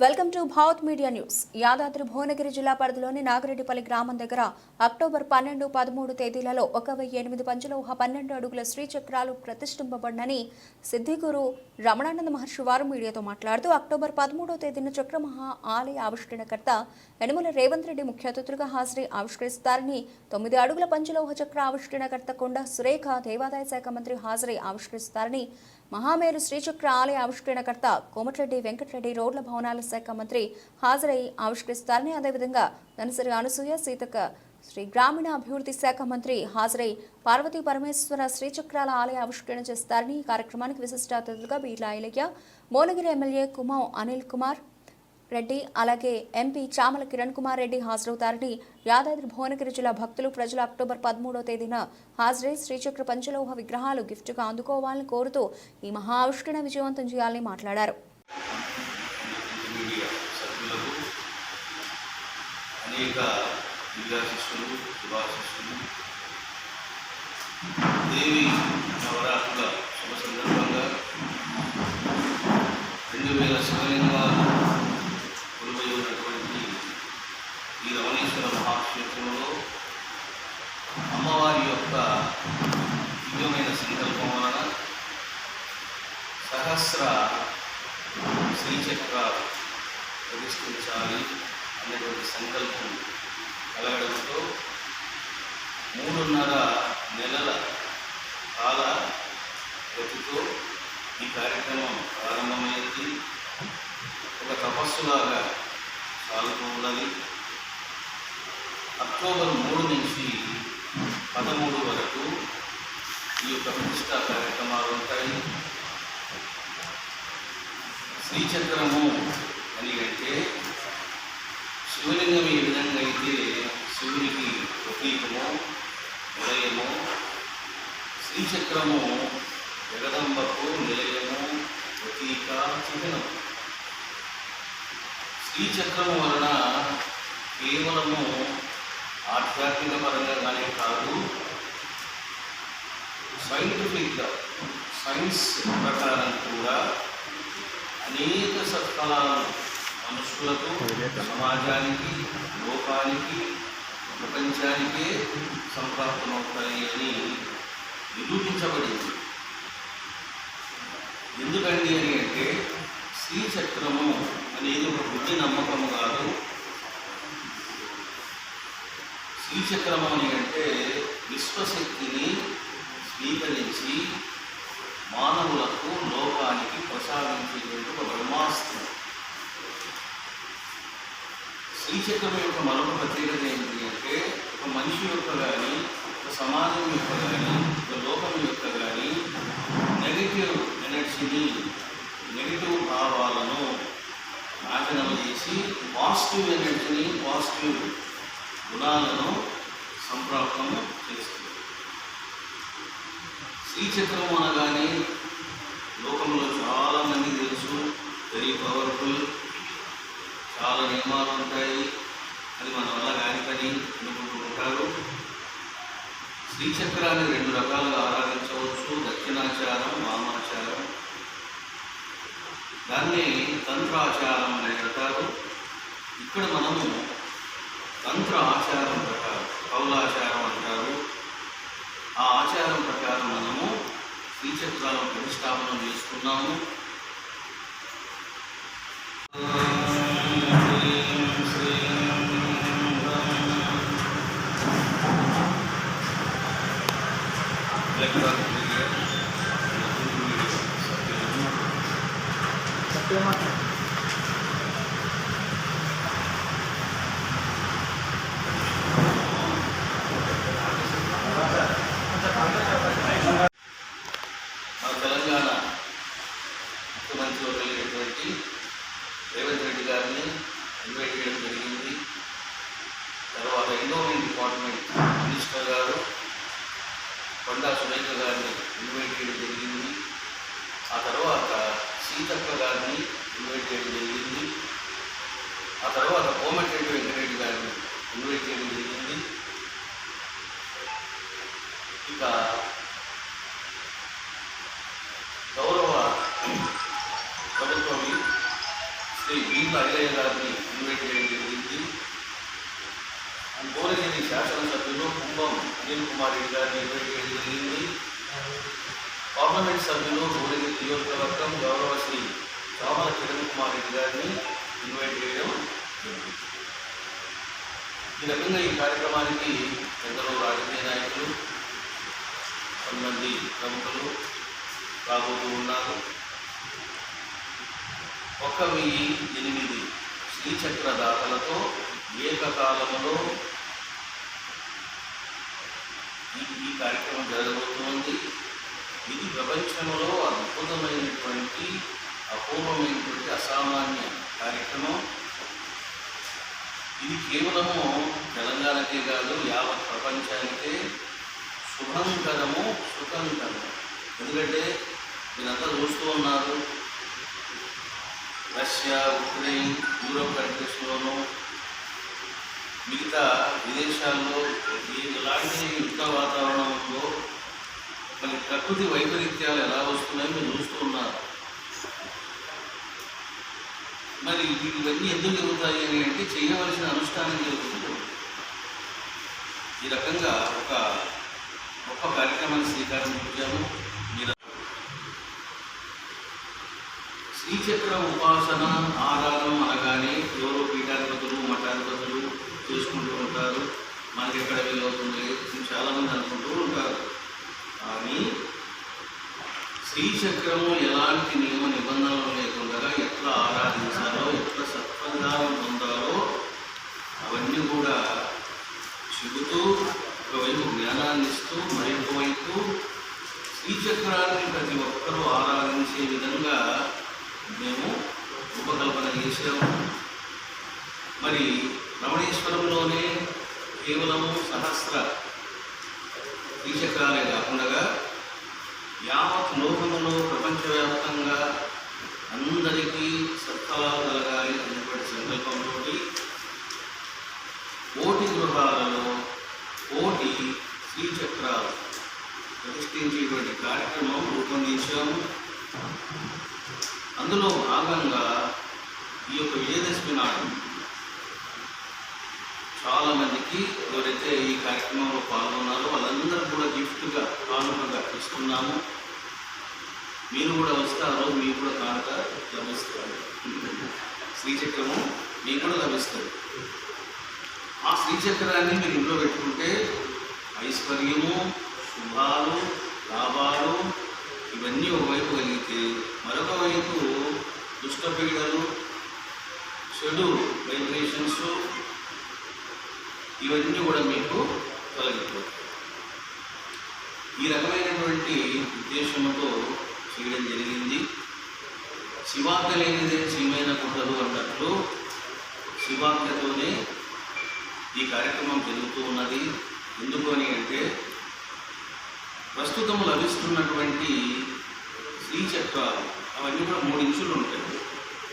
Welcome to Bhavat media news. Yadadri Bhuvanagiri జిల్లా పరిధిలోని నాగిరెడ్డిపల్లి గ్రామం దగ్గర అక్టోబర్ పన్నెండు పదమూడు తేదీలలో ఒక వెయ్యి ఎనిమిది పంచలోహ పన్నెండు అడుగుల శ్రీచక్రాలు ప్రతిష్ఠింపబడినని సిద్ధిగురు రమణానంద మహర్షి వారు మీడియాతో మాట్లాడుతూ అక్టోబర్ పదమూడో తేదీన చక్రమహా ఆలయ ఆవిష్కరణకర్త యనుమల రేవంత్ రెడ్డి ముఖ్య అతిథులుగా హాజరై ఆవిష్కరిస్తారని తొమ్మిది అడుగుల పంచలోహ చక్ర ఆవిష్కరణకర్త కొండ సురేఖ దేవాదాయ శాఖ మంత్రి హాజరై ఆవిష్కరిస్తారని మహామేరు శ్రీచక్ర ఆలయ ఆవిష్కరణకర్త కోమటిరెడ్డి వెంకటరెడ్డి రోడ్ల భవనాల శాఖ మంత్రి హాజరై ఆవిష్కరిస్తారని అదేవిధంగా ధనసరి అనసూయ సీతక శ్రీ గ్రామీణ అభివృద్ధి శాఖ మంత్రి హాజరై పార్వతీ పరమేశ్వర శ్రీచక్రాల ఆలయ ఆవిష్కరణ చేస్తారని ఈ కార్యక్రమానికి విశిష్ట అతిథులుగా బీర్లా ఐలయ్య మోనగిరి ఎమ్మెల్యే కుమాం అనిల్ కుమార్ రెడ్డి అలాగే ఎంపీ చామల కిరణ్ కుమార్ రెడ్డి హాజరవుతారని యాదాద్రి భువనగిరి జిల్లా భక్తులు ప్రజలు అక్టోబర్ పదమూడో తేదీన హాజరై శ్రీచక్ర పంచలోహ విగ్రహాలు గిఫ్ట్గా అందుకోవాలని కోరుతూ ఈ మహాఆవిష్కరణ విజయవంతం చేయాలని మాట్లాడారు. అనేక దేవి నవరాత్రుల శుభ సందర్భంగా రెండు వేల శివలింగాలు కొలువై ఉన్నటువంటి ఈ రమణేశ్వర మహాక్షేత్రంలో అమ్మవారి యొక్క దివ్యమైన సంకల్పం వలన సహస్ర శ్రీచక్ర ప్రతిష్ఠించాలి అనేటువంటి సంకల్పం కలగడంతో మూడున్నర నెలల కాల గతితో ఈ కార్యక్రమం ప్రారంభమైంది. ఒక తపస్సులాగా సాగుతున్నది అక్టోబర్ మూడు నుంచి పదమూడు వరకు ఈ యొక్క ప్రతిష్టా కార్యక్రమాలు ఉంటాయి. శ్రీచక్రము అని అంటే శివలింగం ఏ విధంగా అయితే శివునికి ప్రతీకము నిలయము శ్రీచక్రము జగదంబకు నిలయము ప్రతీక చిహ్నం శ్రీచక్రము వలన కేవలము ఆధ్యాత్మిక పరంగా కానీ కాదు సైంటిఫిక్గా సైన్స్ ప్రకారం కూడా అనేక సత్ఫలాలను మనుషులకు సమాజానికి లోకానికి ప్రపంచానికే సంప్రాప్తమవుతాయి అని నిరూపించబడింది. ఎందుకండి అని అంటే శ్రీచక్రము అనేది ఒక బుద్ధి నమ్మకము కాదు. శ్రీచక్రము అని అంటే చిత్తం యొక్క మరొక ప్రత్యేకత ఏంటి అంటే ఒక మనిషి యొక్క కానీ ఒక సమాజం యొక్క కానీ ఒక లోకం యొక్క కానీ నెగిటివ్ ఎనర్జీని నెగిటివ్ భావాలను నాశనం చేసి పాజిటివ్ ఎనర్జీని పాజిటివ్ గుణాలను సంప్రాప్తం చేస్తుంది. శ్రీచక్రం అనగానే లోకంలో చాలామంది తెలుసు వెరీ పవర్ఫుల్ చాలా నియమాలు ఉంటాయి. అది మన వల్ల కాని పని అనుకుంటూ ఉంటారు. శ్రీచక్రాన్ని రెండు రకాలుగా ఆరాధించవచ్చు. దక్షిణాచారం వామాచారం. దాన్ని తంత్రాచారం అని అంటారు. ఇక్కడ మనము తంత్ర ఆచారం ప్రకారం కౌలాచారం అంటారు. ఆ ఆచారం ప్రకారం మనము శ్రీచక్రాలను ప్రతిష్టాపనం చేసుకున్నాము. ఇన్వైట్ చేయడం జరిగింది. తర్వాత ఎండోమెంట్ డిపార్ట్మెంట్ మినిస్టర్ గారు కొండా సురేఖ గారిని ఇన్వైట్ చేయడం జరిగింది. ఆ తర్వాత సీతక్క గారిని ఇన్వైట్ చేయడం జరిగింది. ఆ తర్వాత కోమటిరెడ్డి వెంకటరెడ్డి గారిని ఇన్వైట్ చేయడం జరిగింది. ఇక గౌరవ ప్రభుత్వం శ్రీ శ్రీ బీర్ల అయ్యయ్య గారిని ఇన్వైట్ చేయడం జరిగింది. భువనగిరి శాసనసభ్యులు కుంభం అనిల్ కుమార్ రెడ్డి గారిని ఇన్వైట్ చేయడం జరిగింది పార్లమెంట్ సభ్యులు భువనగిరి నియోజకవర్గం గౌరవ శ్రీ రామల కిరణ్ కుమార్ రెడ్డి గారిని ఇన్వైట్ చేయడం జరిగింది ఈ రకంగా ఈ కార్యక్రమానికి ఎందరో రాజకీయ నాయకులు కొంతమంది ప్రముఖులు రాబోతూ ఉన్నారు. ఒక వెయ్యి ఎనిమిది శ్రీచక్ర దాతలతో ఏకకాలంలో ఈ ఈ కార్యక్రమం జరగబోతోంది. ఇది ప్రపంచంలో అద్భుతమైనటువంటి అపూర్వమైనటువంటి అసామాన్య కార్యక్రమం. ఇది కేవలము తెలంగాణకే కాదు యావత్ ప్రపంచానికే శుభంకరము సుఖంకరము ఎందుకంటే మీరంతా చూస్తూ ఉన్నారు. రష్యా ఉక్రెయిన్ యూరోప్ కంట్రీస్లోనూ మిగతా విదేశాల్లో ఎలాంటి యుద్ధ వాతావరణం మరి ప్రకృతి వైపరీత్యాలు ఎలా వస్తున్నాయో మీరు చూస్తూ ఉన్నారు. మరి ఇవన్నీ ఎందుకు జరుగుతాయి అని అంటే చేయవలసిన అనుష్ఠానం జరుగుతుంది. ఈ రకంగా ఒక గొప్ప కార్యక్రమాన్ని శ్రీకారం చుట్టాము మీరు శ్రీచక్ర ఉపాసన ఆరాధన అనగానే ఎవరో పీఠాధిపతులు మఠాధిపతులు చేసుకుంటూ ఉంటారు. మనకి ఎక్కడ వీలవుతుంది? చాలామంది అనుకుంటూ ఉంటారు కానీ శ్రీచక్రము ఎలాంటి నియమ నిబంధనలు లేకుండా ఎట్లా ఆరాధించాలో ఎట్లా సత్ఫలితాలను పొందాలో అవన్నీ కూడా చెబుతూ ఒకవైపు జ్ఞానాన్ని ఇస్తూ మరొక వైపు శ్రీచక్రాన్ని ప్రతి ఒక్కరూ ఆరాధించే విధంగా మేము రూపకల్పన చేసాము మరి రమణేశ్వరంలోనే కేవలము సహస్ర శ్రీచక్రాలే కాకుండా లోకములో ప్రపంచవ్యాప్తంగా అందరికీ సత్ఫలాలు కలగాలి అనేటువంటి సంకల్పంతో కోటి గృహాలలో కోటి శ్రీచక్రాలు ప్రతిష్ఠించేటువంటి కార్యక్రమం రూపొందించాము. అందులో భాగంగా ఈ యొక్క విజయదశమి నాడు చాలా మందికి ఎవరైతే ఈ కార్యక్రమంలో పాల్గొన్నారో వాళ్ళందరూ కూడా గిఫ్ట్గా కానుకగా ఇస్తున్నాము మీరు కూడా వస్తారు మీకు కూడా కానుక లభిస్తారు శ్రీచక్రము మీకు కూడా లభిస్తుంది. ఆ శ్రీచక్రాన్ని మీరు ఇంట్లో పెట్టుకుంటే ఐశ్వర్యము శుభాలు లాభాలు ఇవన్నీ ఒకవైపు కలిగితే మరొక వైపు దుష్టపీడలు చెడు వైబ్రేషన్స్ ఇవన్నీ కూడా మీకు తొలగిపోతాయి ఈ రకమైనటువంటి ఉద్దేశంతో చేయడం జరిగింది. శివాక లేనిదే శివైన కుట్టదు అన్నట్లు శివాజ్ఞతోనే ఈ కార్యక్రమం జరుగుతూ ఉన్నది. ఎందుకు అని అంటే ప్రస్తుతం లభిస్తున్నటువంటి శ్రీచక్రాలు అవన్నీ కూడా మూడు ఇంచులు ఉంటాయి.